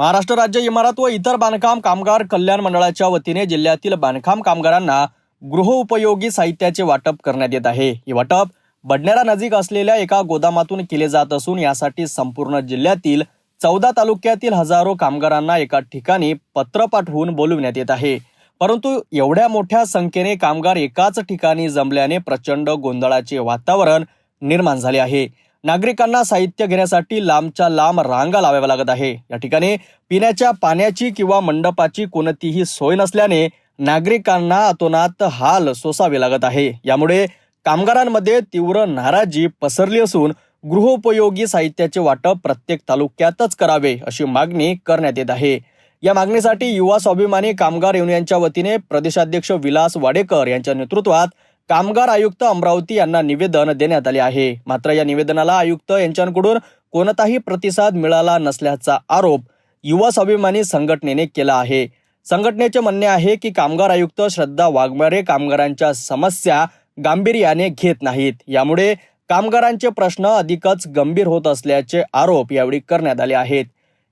महाराष्ट्र राज्य इमारत व इतर बांधकाम कामगार कल्याण मंडळाच्या वतीने जिल्ह्यातील बांधकाम कामगारांना गृहोपयोगी साहित्याचे वाटप करण्यात येत आहे. हे वाटप बडनेरा नजीक असलेल्या एका गोदामातून केले जात असून यासाठी संपूर्ण जिल्ह्यातील चौदा तालुक्यातील हजारो कामगारांना एका ठिकाणी पत्र पाठवून बोलविण्यात येत आहे. परंतु एवढ्या मोठ्या संख्येने कामगार एकाच ठिकाणी जमल्याने प्रचंड गोंधळाचे वातावरण निर्माण झाले आहे. नागरिकांना साहित्य घेण्यासाठी लांबच्या लांब रांगा लावाव्या लागत आहे. या ठिकाणी पिण्याच्या पाण्याची किंवा मंडपाची कोणतीही सोय नसल्याने नागरिकांना अतोनात हाल सोसावे लागत आहे. यामुळे कामगारांमध्ये तीव्र नाराजी पसरली असून गृहोपयोगी साहित्याचे वाटप प्रत्येक तालुक्यातच करावे अशी मागणी करण्यात येत आहे. या मागणीसाठी युवा स्वाभिमानी कामगार युनियनच्या वतीने प्रदेशाध्यक्ष विलास वाडेकर यांच्या नेतृत्वात कामगार आयुक्त अमरावती यांना निवेदन देण्यात आले आहे. मात्र या निवेदनाला आयुक्त यांच्याकडून कोणताही प्रतिसाद मिळाला नसल्याचा आरोप युवा स्वाभिमानी संघटनेने केला आहे. संघटनेचे म्हणणे आहे की कामगार आयुक्त श्रद्धा वाघमारे कामगारांच्या समस्या गांभीर्याने घेत नाहीत. यामुळे कामगारांचे प्रश्न अधिकच गंभीर होत असल्याचे आरोप यावेळी करण्यात आले आहेत.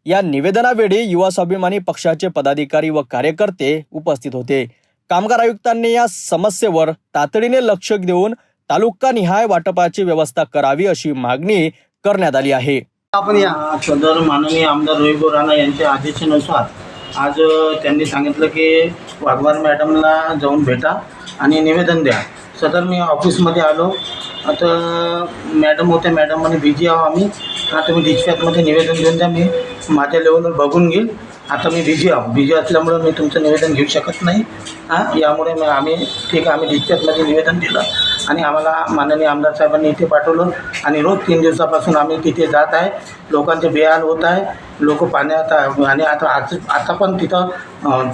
या निवेदनावेळी युवा स्वाभिमानी पक्षाचे पदाधिकारी व कार्यकर्ते उपस्थित होते. कामगार आयुक्तांनी या समस्येवर तातडीने लक्ष देऊन तालुका निहाय वाटपाची व्यवस्था करावी अशी मागणी करण्यात आली आहे. आपण या सदर माननीय आमदार रविभाऊ राणा यांच्या आदेशानुसार आज त्यांनी सांगितलं की वाघवार मॅडमला जाऊन भेटा आणि निवेदन द्या. सदर मी ऑफिसमध्ये आलो. आता मॅडम होते मॅडम म्हणे बिझी आहो आम्ही. आता मी डिस्पॅचमध्ये निवेदन देऊन द्या. मी माझ्या लेवलवर बघून घेईल. आता मी बिझी आहो. बिझी असल्यामुळं मी तुमचं निवेदन घेऊ शकत नाही. हां? यामुळे मग आम्ही ठीक आहे आम्ही डिस्पॅचमध्ये निवेदन दिलं आणि आम्हाला माननीय आमदार साहेबांनी इथे पाठवलं आणि रोज तीन दिवसापासून आम्ही तिथे जात आहे. लोकांचे बेहाल होत आहे. लोक पाण्यात आणि आता आज आता पण तिथं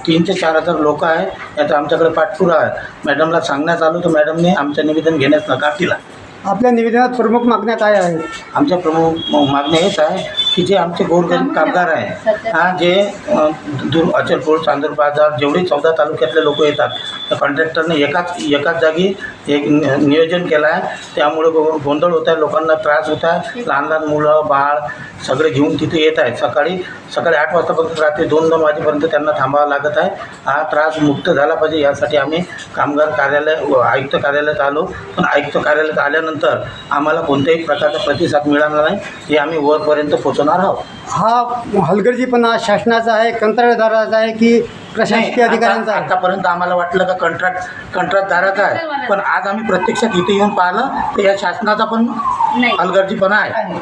तीन ते चार हजार लोक आहे. याचा आमच्याकडे पाठपुरा आहे. मॅडमला सांगण्यात आलो तर मॅडमने आमचं निवेदन घेण्यास नकार दिला. आपल्या निवेदनात प्रमुख मागण्या काय आहेत? आमच्या प्रमुख म- हेच आहे की जे आमचे गोरगरीब कामगार आहे हा जे अ, दूर अचलपूर चांदूर बाजार जेवढे चौदा तालुक्यातले लोक येतात त्या कॉन्ट्रॅक्टरने एकाच एकाच जागी एक नि- नियोजन केलं आहे. त्यामुळे गो- गोंधळ होत आहे लोकांना त्रास होत आहे. लहान लहान मुलं बाळ सगळे घेऊन तिथे येत आहेत. सकाळी सकाळी आठ वाजतापर्यंत रात्री दोन दोन वाजेपर्यंत त्यांना थांबावं लागत आहे. हा त्रास मुक्त झाला पाहिजे यासाठी आम्ही कामगार कार्यालय व आयुक्त कार्यालयात आलो. पण आयुक्त कार्यालयात आल्यानंतर आम्हाला कोणत्याही प्रकारचा प्रतिसाद मिळाला नाही. हे आम्ही वरपर्यंत पोहोचवणार आहोत. हा हलगर्जीपणा शासनाचा आहे कंत्राटदाराचा आहे की प्रशासकीय अधिकाऱ्यांचा आता- आहे? आतापर्यंत आम्हाला वाटलं का कंत्राट कंत्राटदाराचा आहे. पण आज आम्ही प्रत्यक्षात इथे येऊन पाहिलं तर या शासनाचा पण हलगर्जीपणा आहे.